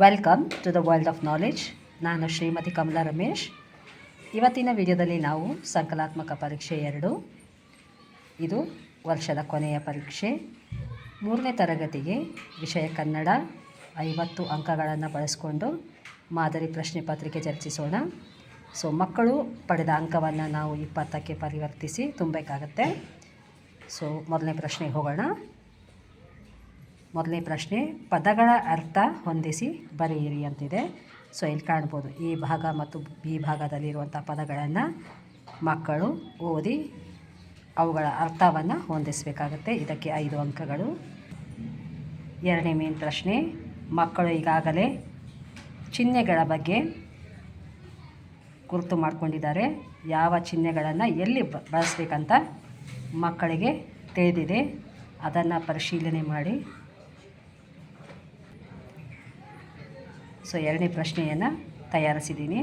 Welcome to the world of knowledge ನಾನು ಶ್ರೀಮತಿ ಕಮಲಾ ರಮೇಶ್. ಇವತ್ತಿನ ವಿಡಿಯೋದಲ್ಲಿ ನಾವು ಸಂಕಲಾತ್ಮಕ ಪರೀಕ್ಷೆ ಎರಡು, ಇದು ವರ್ಷದ ಕೊನೆಯ ಪರೀಕ್ಷೆ. ಮೂರನೇ ತರಗತಿಗೆ ವಿಷಯ ಕನ್ನಡ ಐವತ್ತು ಅಂಕಗಳನ್ನು ಬಳಸಿಕೊಂಡು ಮಾದರಿ ಪ್ರಶ್ನೆ ಪತ್ರಿಕೆ ಚರ್ಚಿಸೋಣ. ಸೊ ಮಕ್ಕಳು ಪಡೆದ ಅಂಕವನ್ನು ನಾವು ಇಪ್ಪತ್ತಕ್ಕೆ ಪರಿವರ್ತಿಸಿ ತುಂಬಬೇಕಾಗತ್ತೆ. ಸೊ ಮೊದಲನೇ ಪ್ರಶ್ನೆಗೆ ಹೋಗೋಣ. ಮೊದಲನೇ ಪ್ರಶ್ನೆ, ಪದಗಳ ಅರ್ಥ ಹೊಂದಿಸಿ ಬರೆಯಿರಿ ಅಂತಿದೆ. ಸೊ ಇಲ್ಲಿ ಕಾಣ್ಬೋದು, ಈ ಭಾಗ ಮತ್ತು ಬಿ ಭಾಗದಲ್ಲಿರುವಂಥ ಪದಗಳನ್ನು ಮಕ್ಕಳು ಓದಿ ಅವುಗಳ ಅರ್ಥವನ್ನು ಹೊಂದಿಸಬೇಕಾಗತ್ತೆ. ಇದಕ್ಕೆ ಐದು ಅಂಕಗಳು. ಎರಡನೇ ಮೇನ್ ಪ್ರಶ್ನೆ, ಮಕ್ಕಳು ಈಗಾಗಲೇ ಚಿಹ್ನೆಗಳ ಬಗ್ಗೆ ಗುರುತು ಮಾಡಿಕೊಂಡಿದ್ದಾರೆ. ಯಾವ ಚಿಹ್ನೆಗಳನ್ನು ಎಲ್ಲಿ ಬ, ಬಳಸಬೇಕಂತ ಮಕ್ಕಳಿಗೆ ತಿಳಿದಿದೆ. ಅದನ್ನು ಪರಿಶೀಲನೆ ಮಾಡಿ. ಸೊ ಎರಡನೇ ಪ್ರಶ್ನೆಯನ್ನು ತಯಾರಿಸಿದ್ದೀನಿ.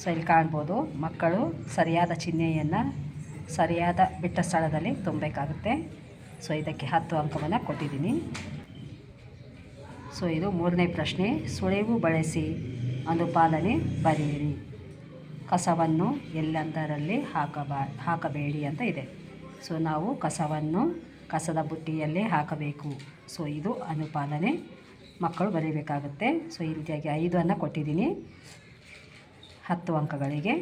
ಸೊ ಇಲ್ಲಿ ಕಾಣ್ಬೋದು, ಮಕ್ಕಳು ಸರಿಯಾದ ಚಿಹ್ನೆಯನ್ನು ಸರಿಯಾದ ಬಿಟ್ಟ ಸ್ಥಳದಲ್ಲಿ ತುಂಬಬೇಕಾಗುತ್ತೆ. ಸೊ ಇದಕ್ಕೆ ಹತ್ತು ಅಂಕವನ್ನು ಕೊಟ್ಟಿದ್ದೀನಿ. ಸೊ ಇದು ಮೂರನೇ ಪ್ರಶ್ನೆ, ಸುಳಿವು ಬಳಸಿ ಅನುಪಾಲನೆ ಬರೆಯಿರಿ. ಕಸವನ್ನು ಎಲ್ಲೆಂದರಲ್ಲಿ ಹಾಕಬಾ, ಹಾಕಬೇಡಿ ಅಂತ ಇದೆ. ಸೊ ನಾವು ಕಸವನ್ನು ಕಸದ ಬುಟ್ಟಿಯಲ್ಲೇ ಹಾಕಬೇಕು. ಸೊ ಇದು ಅನುಪಾಲನೆ ಮಕ್ಕಳು ಬರೀಬೇಕಾಗುತ್ತೆ. ಸೊ ಈ ರೀತಿಯಾಗಿ ಐದನ್ನು ಕೊಟ್ಟಿದ್ದೀನಿ. ಹತ್ತು ಅಂಕಗಳಿಗೆ.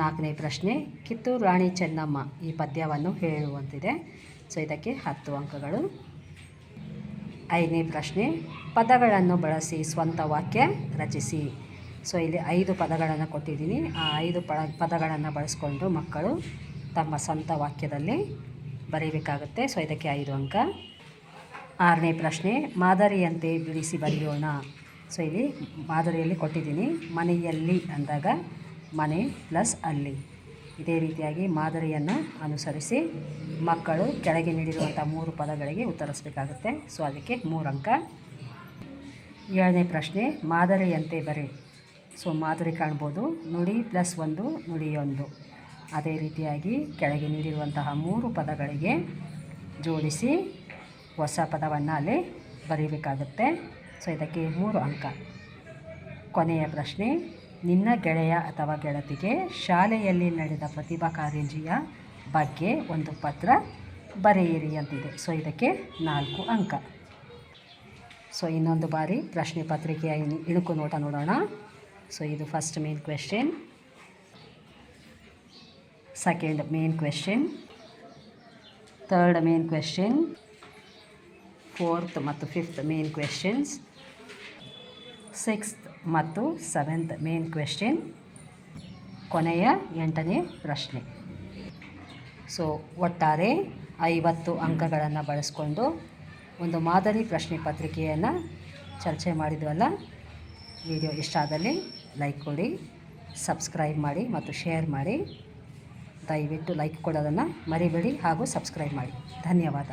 ನಾಲ್ಕನೇ ಪ್ರಶ್ನೆ, ಕಿತ್ತೂರು ರಾಣಿ ಚೆನ್ನಮ್ಮ ಈ ಪದ್ಯವನ್ನು ಹೇಳುವಂತಿದೆ. ಸೊ ಇದಕ್ಕೆ ಹತ್ತು ಅಂಕಗಳು. ಐದನೇ ಪ್ರಶ್ನೆ, ಪದಗಳನ್ನು ಬಳಸಿ ಸ್ವಂತ ವಾಕ್ಯ ರಚಿಸಿ. ಸೊ ಇಲ್ಲಿ ಐದು ಪದಗಳನ್ನು ಕೊಟ್ಟಿದ್ದೀನಿ. ಆ ಐದು ಪದ, ಪದಗಳನ್ನು ಬಳಸ್ಕೊಂಡು ಮಕ್ಕಳು ತಮ್ಮ ಸ್ವಂತ ವಾಕ್ಯದಲ್ಲಿ ಬರೀಬೇಕಾಗುತ್ತೆ. ಸೊ ಇದಕ್ಕೆ ಐದು ಅಂಕ. ಆರನೇ ಪ್ರಶ್ನೆ, ಮಾದರಿಯಂತೆ ಬಿಡಿಸಿ ಬರೆಯೋಣ. ಸೊ, ಇಲ್ಲಿ ಮಾದರಿಯಲ್ಲಿ ಕೊಟ್ಟಿದ್ದೀನಿ, ಮನೆಯಲ್ಲಿ ಅಂದಾಗ ಮನೆ ಪ್ಲಸ್ ಅಲ್ಲಿ. ಇದೇ ರೀತಿಯಾಗಿ ಮಾದರಿಯನ್ನು ಅನುಸರಿಸಿ ಮಕ್ಕಳು ಕೆಳಗೆ ನೀಡಿರುವಂಥ ಮೂರು ಪದಗಳಿಗೆ ಉತ್ತರಿಸಬೇಕಾಗುತ್ತೆ. ಸೊ, ಅದಕ್ಕೆ ಮೂರು ಅಂಕ. ಏಳನೇ ಪ್ರಶ್ನೆ, ಮಾದರಿಯಂತೆ ಬರೆ. ಸೊ, ಮಾದರಿ ಕಾಣ್ಬೋದು. ನುಡಿ ಪ್ಲಸ್ ಒಂದು ನುಡಿಯೊಂದು ಅದೇ ರೀತಿಯಾಗಿ ಕೆಳಗೆ ನೀಡಿರುವಂತಹ ಮೂರು ಪದಗಳಿಗೆ ಜೋಡಿಸಿ ಹೊಸ ಪದವನ್ನು ಅಲ್ಲಿ ಬರೀಬೇಕಾಗುತ್ತೆ. ಸೊ ಇದಕ್ಕೆ ಮೂರು ಅಂಕ. ಕೊನೆಯ ಪ್ರಶ್ನೆ, ನಿನ್ನ ಗೆಳೆಯ ಅಥವಾ ಗೆಳತಿಗೆ ಶಾಲೆಯಲ್ಲಿ ನಡೆದ ಪ್ರತಿಭಾ ಕಾರಂಜಿಯ ಬಗ್ಗೆ ಒಂದು ಪತ್ರ ಬರೆಯಿರಿ ಅಂತಿದೆ. ಸೊ ಇದಕ್ಕೆ ನಾಲ್ಕು ಅಂಕ. ಸೊ ಇನ್ನೊಂದು ಬಾರಿ ಪ್ರಶ್ನೆ ಪತ್ರಿಕೆಯ ಇಣು- ಇಣುಕು ನೋಟ ನೋಡೋಣ. ಸೊ ಇದು first main question second main question third main question fourth ಮತ್ತು ಫಿಫ್ತ್ ಮೇನ್ ಕ್ವೆಶನ್ಸ್ ಸಿಕ್ಸ್ತ್ ಮತ್ತು ಸೆವೆಂತ್ ಮೇನ್ ಕ್ವೆಶ್ಚನ್ ಕೊನೆಯ ಎಂಟನೇ ಪ್ರಶ್ನೆ. ಸೊ ಒಟ್ಟಾರೆ ಐವತ್ತು ಅಂಕಗಳನ್ನು ಬಳಸ್ಕೊಂಡು ಒಂದು ಮಾದರಿ ಪ್ರಶ್ನೆ ಪತ್ರಿಕೆಯನ್ನು ಚರ್ಚೆ ಮಾಡಿದ್ವಲ್ಲ? ವಿಡಿಯೋ ಇಷ್ಟ ಆದಲ್ಲಿ ಲೈಕ್ ಕೊಡಿ, ಸಬ್ಸ್ಕ್ರೈಬ್ ಮಾಡಿ ಮತ್ತು ಶೇರ್ ಮಾಡಿ. ದಯವಿಟ್ಟು ಲೈಕ್ ಕೊಡೋದನ್ನು ಮರಿಬೇಡಿ ಹಾಗೂ ಸಬ್ಸ್ಕ್ರೈಬ್ ಮಾಡಿ. ಧನ್ಯವಾದ.